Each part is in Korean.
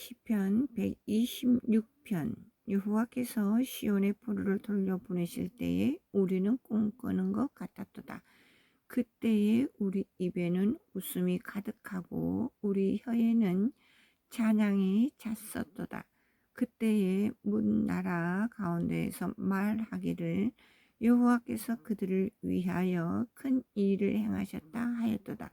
시편 126편 여호와께서 시온의 포로를 돌려보내실 때에 우리는 꿈꾸는 것 같았도다. 그때에 우리 입에는 웃음이 가득하고 우리 혀에는 찬양이 찼었도다. 그때에 문 나라 가운데에서 말하기를 여호와께서 그들을 위하여 큰 일을 행하셨다 하였도다.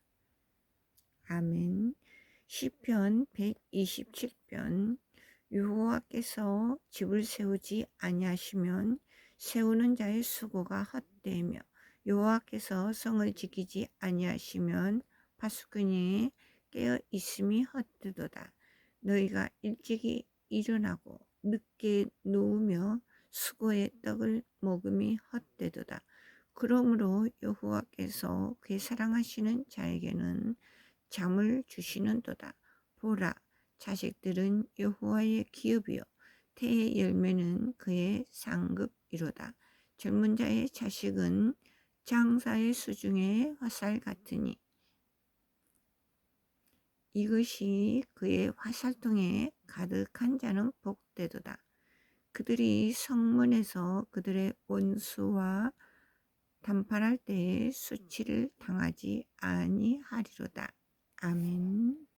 아멘. 시편 127편 여호와께서 집을 세우지 아니하시면 세우는 자의 수고가 헛되며 여호와께서 성을 지키지 아니하시면 파수꾼이 깨어 있음이 헛되도다. 너희가 일찍이 일어나고 늦게 누우며 수고의 떡을 먹음이 헛되도다. 그러므로 여호와께서 그의 사랑하시는 자에게는 잠을 주시는도다. 보라, 자식들은 여호와의 기업이요 태의 열매는 그의 상급이로다. 젊은 자의 자식은 장사의 수중의 화살 같으니 이것이 그의 화살통에 가득한 자는 복되도다. 그들이 성문에서 그들의 원수와 담판할 때에 수치를 당하지 아니하리로다. 아멘.